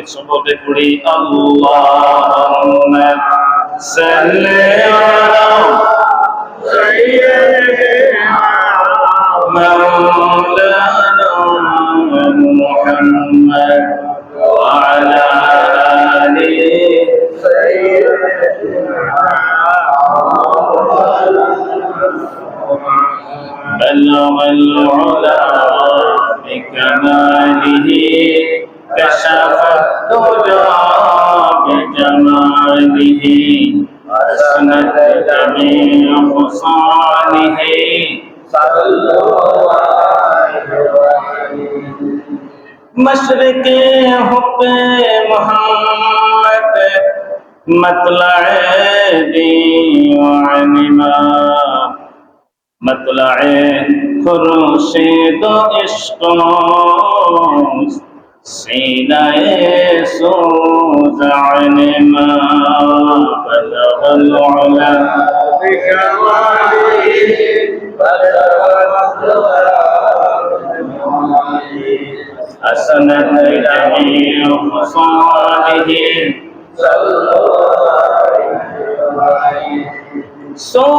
محبت الشهيد صبر পড়ি اللهم صل على بجماله أسند جميع خصاله مشرق حب محمد مطلع دیوان ما مطلع خورشید عشق سینہ سوز عن ما وسلم على حسنة إلهي وصالحه صلى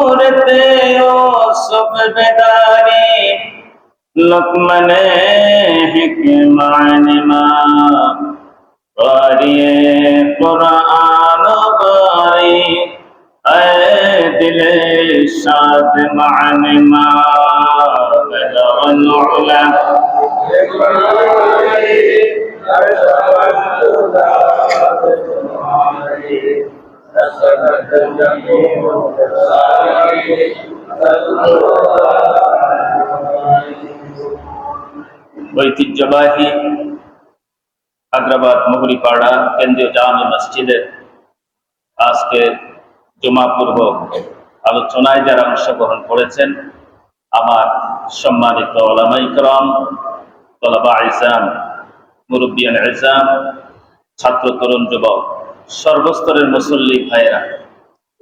يوسف بداري لقمن حكمان ما شاد معن ما بلغ العلا ঐতিহ্যবাহী আগ্রাবাদ মুহুরিপাড়া কেন্দ্রীয় জামে মসজিদের আজকে জমা পূর্ব আলোচনায় যারা অংশগ্রহণ করেছেন, আমার সম্মানিত তলাবা ইজাম মুরব্বিয়ান ইজাম ছাত্র তরুণ যুবক, সর্বস্তরের মুসল্লি ভাইয়েরা,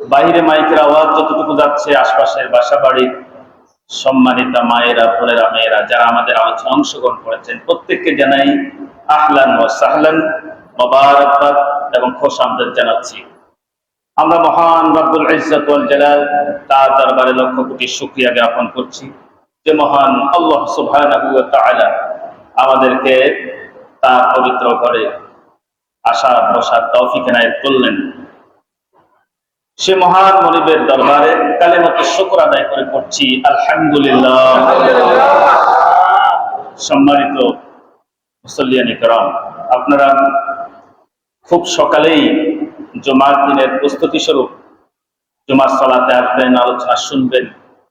বাইরে মাইকের আওয়াজ যতটুকু যাচ্ছে, আশপাশের বাসা বাড়ির সম্মানিতা মায়েরা, বোনেরা, মেয়েরা, যারা আমাদের আলোচনা অংশগ্রহণ করেছেন, প্রত্যেককে জানাই আহলান ও সাহলান, মোবারকবাদ এবং খোশ আমদাদ জানাচ্ছি। আমরা মহান রব্বুল ইজ্জত ওয়াল জালাল তার দরবারে লক্ষ কোটি শুকরিয়া জ্ঞাপন করছি যে মহান আল্লাহ সুবহানাহু ওয়া তাআলা আমাদেরকে তার পবিত্র ঘরে আশা বসার তৌফিক এনায়েত করলেন। সে মহান মনিবের দরবারে কালেমতে শুকর আদায় করে পড়ছি, আলহামদুলিল্লাহ। সম্মানিত মুসল্লিয়ানি করম আপনারা খুব সকালেই জমার দিনের প্রস্তুতি স্বরূপ জমার সলাতে আসবেন, আলোচনা শুনবেন।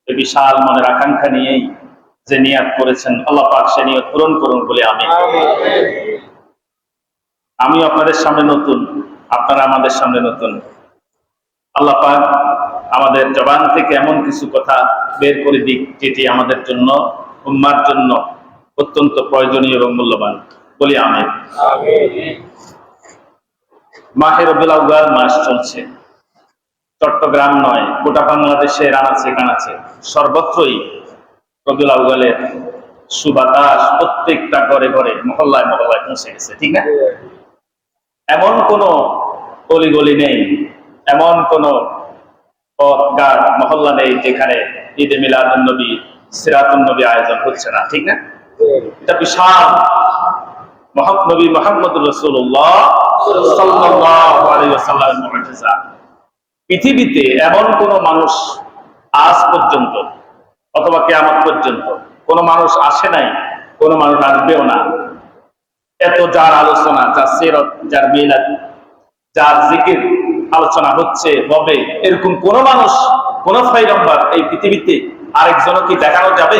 এ বিশাল মনের আকাঙ্ক্ষা নিয়েই যে নিয়াত করেছেন, আল্লাহ পাক সে নিয়ত পূরণ করুন বলে আমি। আমি আপনাদের সামনে নতুন, আপনারা আমাদের সামনে নতুন। আল্লাহ পাক আমাদের জবান থেকে এমন কিছু কথা বের করে দিক যেটি আমাদের জন্য, উম্মার জন্য অত্যন্ত প্রয়োজনীয় এবং মূল্যবান। বলি আমি মাহের আউয়াল মাস চলছে। চট্টগ্রাম নয়, গোটা বাংলাদেশের আনাচে কানাচে সর্বত্রই রবিউল আউয়ালের সুবাতাস প্রত্যেকটা ঘরে ঘরে, মহল্লায় মহল্লায় পৌঁছে গেছে, ঠিক না? এমন কোন অলিগলি নেই, এমন কোন পথ মহল্লা নেই যেখানে ঈদে মিলাদুন নবী, সিরাতুন নবী আয়োজন হচ্ছে না, ঠিক না? এটা বিশাল। মহান নবী মোহাম্মদ রসুল্লাহ পৃথিবীতে এমন কোন মানুষ আজ পর্যন্ত অথবা কেয়ামত পর্যন্ত কোন মানুষ আসে নাই, কোন মানুষ আসবেও না। এত যার আলোচনা, যার সিরত, যার মিলাদ, যার জিকির আলোচনা হচ্ছে, হবে, এরকম কোন মানুষ, কোন ফাইলম্বার এই পৃথিবীতে আরেকজনও কি দেখানো যাবে?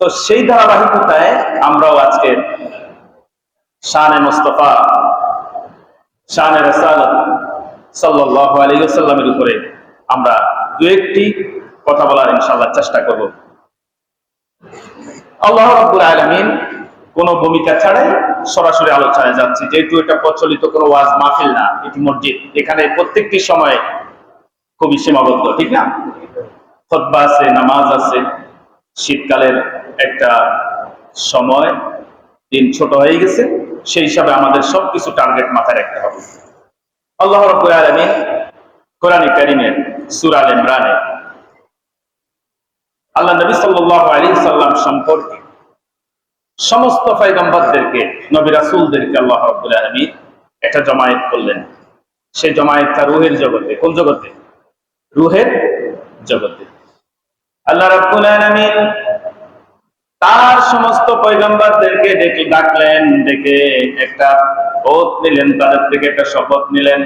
তো সেই ধারাবাহিকতায় আমরাও আজকে শানে মোস্তফা, শানে রসালত সাল্লাহ আলী উপরে আমরা দু একটি কথা বলার ইনশাল্লাহ চেষ্টা করব। আল্লাহ রাব্বুল আলামিন কোন ভূমিকা ছাড়াই সরাসরি আলোচনায় যাচ্ছি। যেহেতু এটা প্রচলিত কোনো ওয়াজ মাহফিল না, এটি মসজিদ, এখানে প্রত্যেকটি সময় খুবই সীমাবদ্ধ, ঠিক না? খতবা আছে, নামাজ আছে, শীতকালের একটা সময়, দিন ছোট হয়ে গেছে। সেই হিসাবে আমাদের সবকিছু টার্গেট মাথায় রাখতে হবে। আল্লাহ রব্বুল আলামিন কোরআনে কারিমের সূরা আল ইমরানে আল্লাহ নবী সাল্লাল্লাহু আলাইহি সাল্লাম সম্পর্কে সমস্ত পয়গম্বরদেরকে, নবী রাসুলদেরকে আল্লাহ রাব্বুল আলামিন একটা জমায়েত করলেন। সেই জমায়েতটা রুহের জগতে, কোন জগতে? রুহের জগতে। আল্লাহ রাব্বুল আলামিন তার সমস্ত পয়গম্বরদেরকে ডেকে ডাকলেন ডেকে একটা ওত নিলেন তাদের থেকে একটা শপথ নিলেন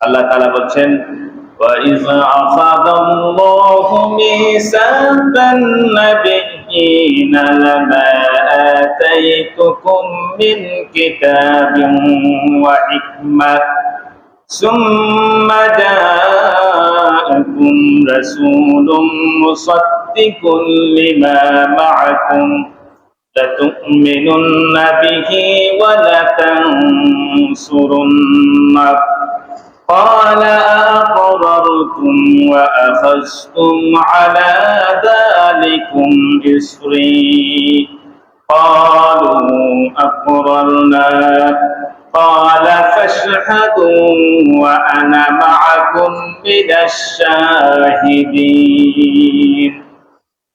আল্লাহ তাআলা বলছেন وَإِذْ أَخَذَ اللَّهُ مِيثَاقَ النَّبِيِّينَ لَمَا آتَيْتُكُم مِّن كِتَابٍ وَحِكْمَةٍ ثم جاءكم رسول مصدق لما معكم لتؤمنن به ولتنصرنه. قال أقررتم وأخذتم على ذلكم إصري قالوا أقررنا. قال فاشهدوا وأنا معكم من الشاهدين.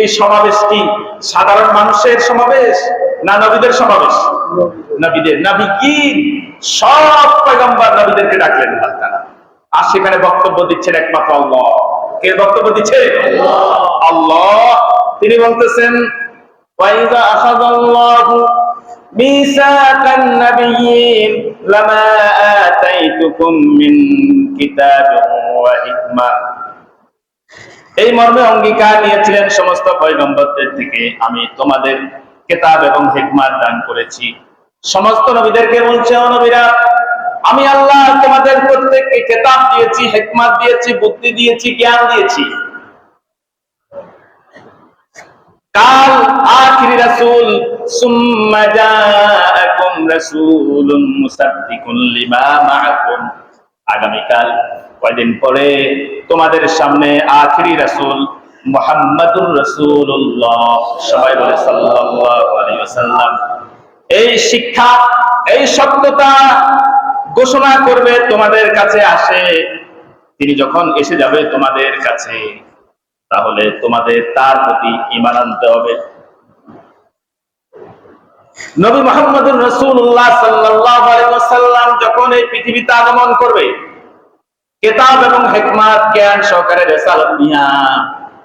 এই সমাবেশটি সাধারণ মানুষের সমাবেশ না নবীদের সমাবেশ নবীদের নবীগীর সব পয়গম্বর নবীদেরকে ডাকলেন আল্লাহ তাআলা আর সেখানে বক্তব্য দিচ্ছেন একমাত্র আল্লাহ কে বক্তব্য দিচ্ছে আল্লাহ তিনি বলতেছেন ওয়াইদা আখাযাল্লাহু ميثاق النبيين لما آتيتكم من كتاب وحكمة এই মর্মে অঙ্গীকার নিয়েছিলেন সমস্ত পয়গম্বরদের থেকে। আমি তোমাদের কেতাব এবং হিকমাত দান করেছি। সমস্ত নবীদেরকে বলছে, ও নবীরা, আমি আল্লাহ তোমাদের প্রত্যেককে কেতাব দিয়েছি, হেকমাত দিয়েছি, বুদ্ধি দিয়েছি, জ্ঞান দিয়েছি। কাল আখিরি রাসূল, সুম্মা জাআকুম রাসূলুন মুসাদ্দিকুন লিমা মাআকুম। আগামীকাল কয়দিন পরে তোমাদের সামনে আখিরি রাসূল মুহাম্মাদুর রাসূলুল্লাহ। সবাই বলে ওয়াসাল্লাম। এই শিক্ষা, এই সত্যতা ঘোষণা করবে তোমাদের কাছে আসে। তিনি যখন এসে যাবে তোমাদের কাছে, তাহলে তোমাদের তার প্রতি ইমান আনতে হবে। নবী মোহাম্মদুর রসুল্লাহ সাল্লাম যখন এই পৃথিবীতে আগমন করবে কেতাব এবং হেকমাত, জ্ঞান সহকারে রেসালত নিয়া,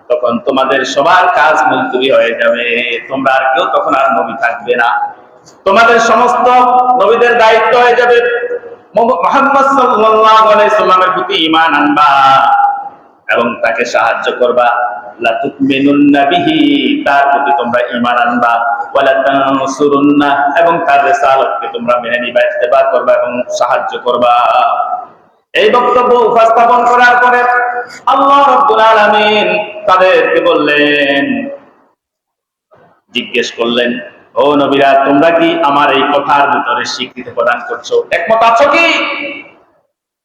তখন তোমাদের সবার কাজ মুলতুবি হয়ে যাবে। তোমরা আর কেউ তখন আর নবী থাকবে না। তোমাদের সমস্ত নবীদের দায়িত্ব হয়ে যাবে। মোহাম্মদ সাল্লাল্লাহু আলাইহি সাল্লামের প্রতি ঈমান আনবা এবং তাকে সাহায্য করবা। লাতুমিনুন্না বিহি, তার প্রতি তোমরা ঈমান আনবা। ওয়ালা তানসুরুন্না এবং তার রিসালাতকে তোমরা মেনে নিবা, ইত্তেবা করবা এবং সাহায্য করবা। এই বক্তব্য উপস্থাপন করার পরে আল্লাহ রাব্বুল আলামিন তাদেরকে বললেন, জিজ্ঞেস করলেন, ও নবীরা, তোমরা কি আমার এই কথার ভিতরে স্বীকৃতি প্রদান করছ? একমত আছো কি?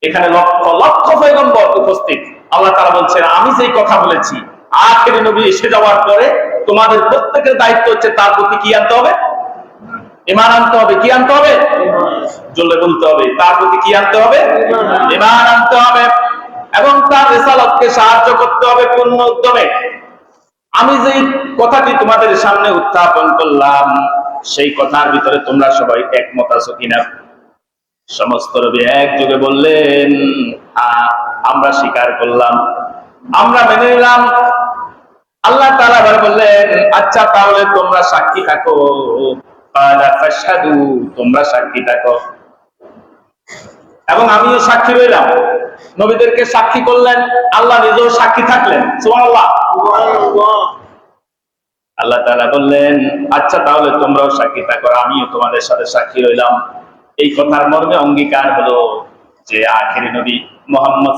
এখানে লক্ষ লক্ষ পয়গম্বর উপস্থিত। আল্লাহ তারা বলছেন, আমি যেই কথা বলেছি, আখেরি নবী এসে যাওয়ার পরে তোমাদের প্রত্যেকের দায়িত্ব হচ্ছে তার প্রতি কি আনতে হবে? ইমান আনতে হবে, কি আনতে হবে? জলে বলতে হবে, তার প্রতি কি আনতে হবে? ইমান আনতে হবে। এবং তার রেসালতকে সাহায্য করতে হবে পূর্ণ উদ্যমে। আমি যে কথাটি তোমাদের সামনে উত্থাপন করলাম, সেই কথার ভিতরে তোমরা সবাই একমত আছো কিনা? সমস্ত রবি একযোগে বললেন আমরা স্বীকার করলাম। আমরা মেনে নিলাম। আল্লাহ আবার বললেন আচ্ছা তাহলে তোমরা সাক্ষী থাকো। তোমরা সাক্ষী থাকো। এবং আমিও সাক্ষী রইলাম। নবীদেরকে সাক্ষী করলেন, আল্লাহ নিজেও সাক্ষী থাকলেন। সুবহানাল্লাহ। আল্লাহ তাআলা বললেন আচ্ছা তাহলে তোমরাও সাক্ষী থাকো আমিও তোমাদের সাথে সাক্ষী রইলাম। এই কথার মর্মে অঙ্গীকার হলো যে আখেরি নবী মোহাম্মদ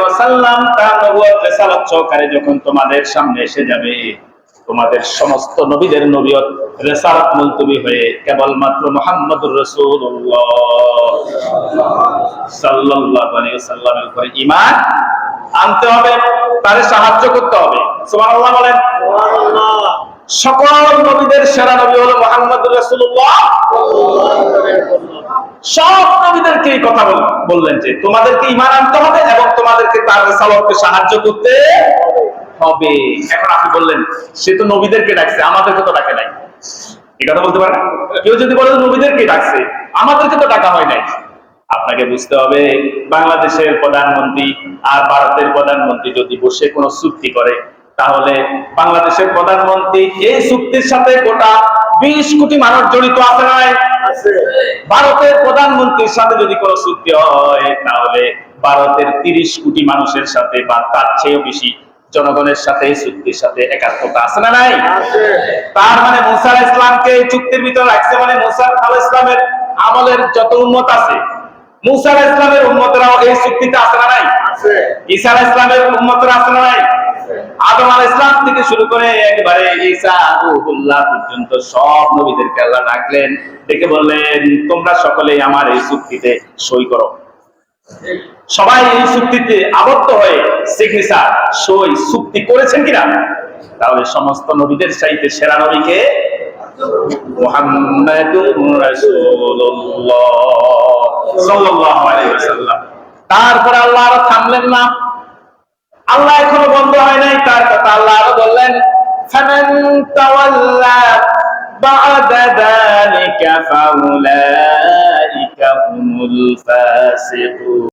ওয়াসাল্লাম তার নবুয়ত রিসালাত সহকারে যখন তোমাদের সামনে এসে যাবে তোমাদের সমস্ত নবীদের নবীয়ত রিসালাত মুলতবি হয়ে কেবলমাত্র মুহাম্মদুর সাল্লাল্লাহু আলাইহি ওয়াসাল্লামের উপরে ঈমান আনতে হবে তারে সাহায্য করতে হবে। সুবহানাল্লাহ বলেন। সকল নবীদের সেরা নবী হলো মুহাম্মদুর রাসূলুল্লাহ। সব নবীদেরকে এই কথা বল- বললেন যে তোমাদেরকে ইমান আনতে হবে এবং তোমাদেরকে তার রেসালতকে সাহায্য করতে হবে। এখন আপনি বললেন সে তো নবীদেরকে ডাকছে আমাদেরকে তো ডাকে নাই। এই কথা বলতে পারেন? কেউ যদি বলে নবীদেরকে ডাকছে আমাদেরকে তো ডাকা হয় নাই। আপনাকে বুঝতে হবে বাংলাদেশের প্রধানমন্ত্রী আর ভারতের প্রধানমন্ত্রী যদি বসে কোনো চুক্তি করে তাহলে বাংলাদেশের প্রধানমন্ত্রী এই চুক্তির সাথে গোটা বিশ কোটি মানুষ জড়িত আছে না নাই? ভারতের প্রধানমন্ত্রীর সাথে যদি কোনো চুক্তি হয় তাহলে ভারতের তিরিশ কোটি মানুষের সাথে বা তার চেয়েও বেশি জনগণের সাথে এই চুক্তির সাথে একাত্মতা আছে না নাই? তার মানে মুসা ইসলামকে এই চুক্তির ভিতরে রাখছে মানে মুসা আলাইহিস ইসলামের আমলের যত উন্মত আছে মুসা ইসলামের উন্মতরাও এই চুক্তিতে আছে না নাই? ঈসা ইসলামের উন্মতরা আছে না নাই? আদম আলাইহিস ইসলাম থেকে শুরু করে একেবারে ঈসা রূহুল্লাহ পর্যন্ত সব নবীদেরকে আল্লাহ ডাকলেন ডেকে বললেন তোমরা সকলেই আমার এই চুক্তিতে সই করো। সবাই এই চুক্তিতে আবদ্ধ হয়ে সিগনেচার সই চুক্তি করেছেন কিনা তাহলে সমস্ত নবীদের চাইতে সেরা নবীকে মুহাম্মাদুর রাসূলুল্লাহ সাল্লাল্লাহু আলাইহি ওয়াসাল্লাম তারপর আল্লাহ আর থামলেন না আল্লাহ এখনো বন্ধ হয় নাই তার কথা আল্লাহ আরো বললেন ফামান তাওয়াল্লা بعد ذلك فأولئك হুমুল ফাসিকুন